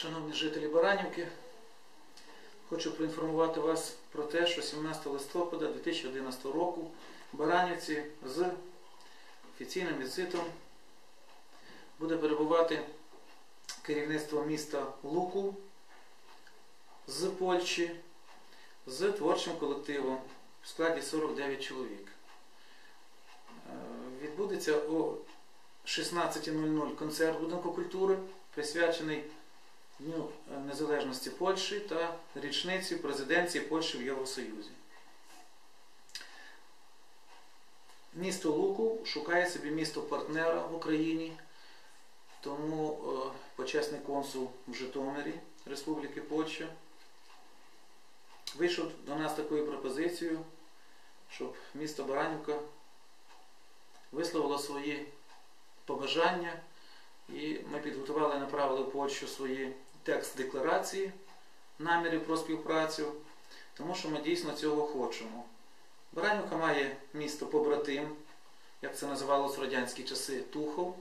Шановні жителі Баранівки, хочу проінформувати вас про те, що 17 листопада 2011 року в Баранівці з офіційним візитом буде перебувати керівництво міста Луку з Польщі з творчим колективом в складі 49 чоловік. Е, Відбудеться о 16.00 концерт будинку культури, присвячений Дню е, Незалежності Польщі та річниці президенції Польщі в Євросоюзі. Місто Луку шукає собі місто партнера в Україні, тому е, почесний консул в Житомирі Республіки Польща вийшов до нас такою пропозицією, щоб місто Баранівка висловило свої побажання, і ми підготували, направили в Польщу свої текст декларації намірів про співпрацю, тому що ми дійсно цього хочемо. Баранівка має місто побратим, як це називалось в радянські часи, Тухов,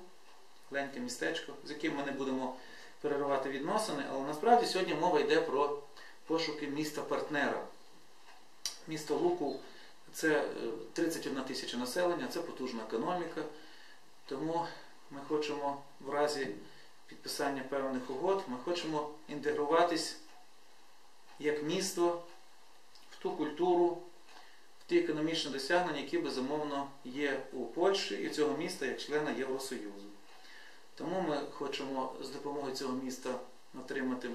маленьке містечко, з яким ми не будемо переривати відносини, але насправді сьогодні мова йде про пошуки міста партнера. Місто Луку це е, 31 тисяча населення, це потужна економіка. Тому ми хочемо в разі підписання певних угод, ми хочемо інтегруватись як місто в ту культуру, в ті економічні досягнення, які безумовно є у Польщі і цього міста як члена Євросоюзу. Тому ми хочемо з допомогою цього міста отримати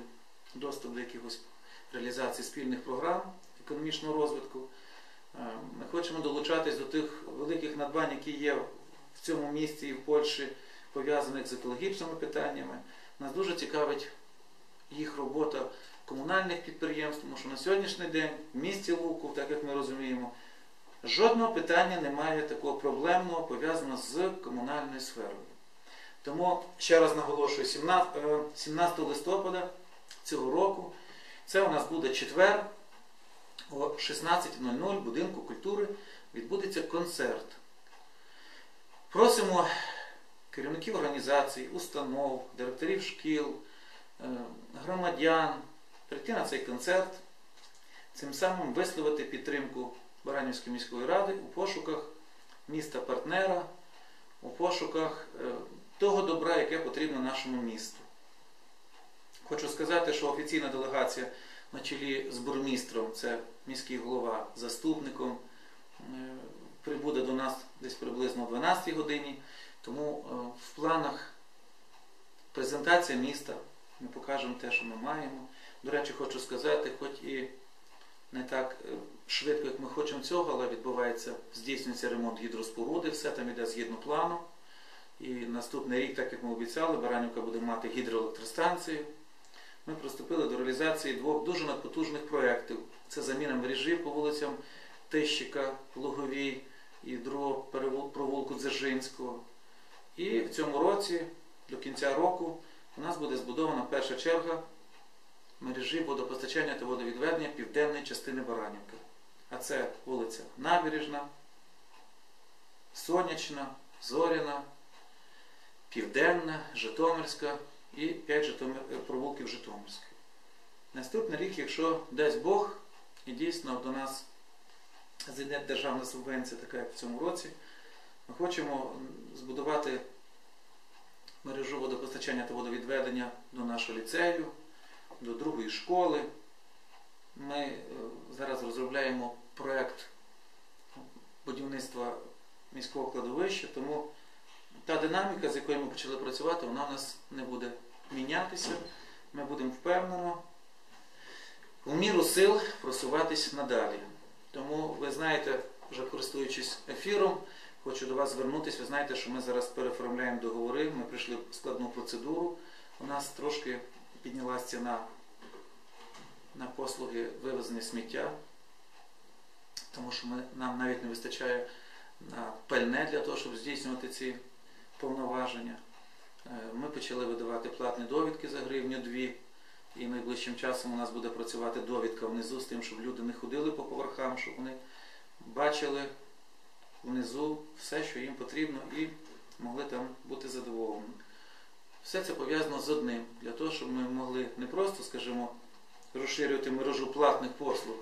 доступ до якихось реалізації спільних програм економічного розвитку. Е, Ми хочемо долучатись до тих великих надбань, які є в цьому місті і в Польщі, пов'язаних з екологічними питаннями. Нас дуже цікавить їх робота комунальних підприємств, тому що на сьогоднішній день в місті Луку, так як ми розуміємо, жодного питання немає такого проблемного, пов'язаного з комунальною сферою. Тому ще раз наголошую, 17 е, 17 листопада цього року це у нас буде четвер о 16.00 в будинку культури відбудеться концерт. Просимо керівників організацій, установ, директорів шкіл, е, громадян прийти на цей концерт, цим самим висловити підтримку Баранівської міської ради у пошуках міста партнера, у пошуках е, того добра, яке потрібно нашому місту. Хочу сказати, що офіційна делегація на чолі з бурмістром, це міський голова, заступником, е, прибуде до нас десь приблизно о 12 годині. Тому е, в планах презентація міста ми покажемо те, що ми маємо. До речі, хочу сказати, хоч і не так е, швидко, як ми хочемо цього, але відбувається, здійснюється ремонт гідроспоруди, все там іде згідно плану. І наступний рік, так як ми обіцяли, Баранівка буде мати гідроелектростанцію. Ми приступили до реалізації двох дуже надпотужних проєктів. Це заміна мережі по вулицям Тищика, Луговій і другого провулку Дзержинського. І в цьому році, до кінця року, у нас буде збудована перша черга мережі водопостачання та водовідведення південної частини Баранівки. А це вулиця Набережна, Сонячна, Зоряна, Південна, Житомирська і 5 Житомир... е, провулків Житомирської. Наступний рік, якщо дасть Бог, і дійсно до нас зайде державна субвенція, така як в цьому році, ми хочемо збудувати мережу водопостачання та водовідведення до нашого ліцею, до другої школи. Ми е, зараз розробляємо проєкт будівництва міського кладовища, тому та динаміка, з якою ми почали працювати, вона в нас не буде мінятися. Ми будемо впевнено в міру сил просуватись надалі. Тому ви знаєте, вже користуючись ефіром, хочу до вас звернутися. Ви знаєте, що ми зараз переоформляємо договори, ми прийшли в складну процедуру. У нас трошки піднялася ціна на послуги вивезення сміття, тому що ми, нам навіть не вистачає на пальне для того, щоб здійснювати ці повноваження. Е, Ми почали видавати платні довідки за гривню дві, і найближчим часом у нас буде працювати довідка внизу з тим, щоб люди не ходили по поверхам, щоб вони бачили внизу все, що їм потрібно, і могли там бути задоволені. Все це пов'язано з одним, для того, щоб ми могли не просто, скажімо, розширювати мережу платних послуг.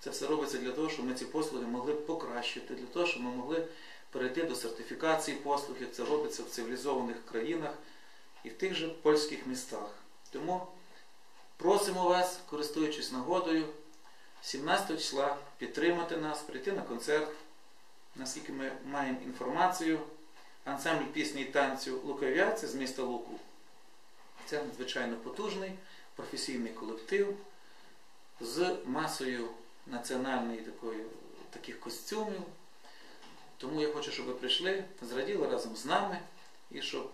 Це все робиться для того, щоб ми ці послуги могли покращити, для того, щоб ми могли перейти до сертифікації послуг, як це робиться в цивілізованих країнах і в тих же польських містах. Тому просимо вас, користуючись нагодою, 17 числа підтримати нас, прийти на концерт. Наскільки ми маємо інформацію, ансамбль пісні і танцю Луков'яці з міста Луку. Це надзвичайно потужний професійний колектив з масою національної такої, таких костюмів. Тому я хочу, щоб ви прийшли, зраділи разом з нами і щоб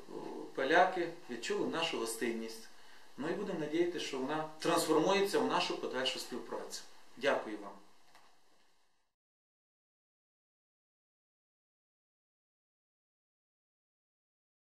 поляки відчули нашу гостинність. Ну і будемо надіятися, що вона трансформується в нашу подальшу співпрацю. Дякую вам.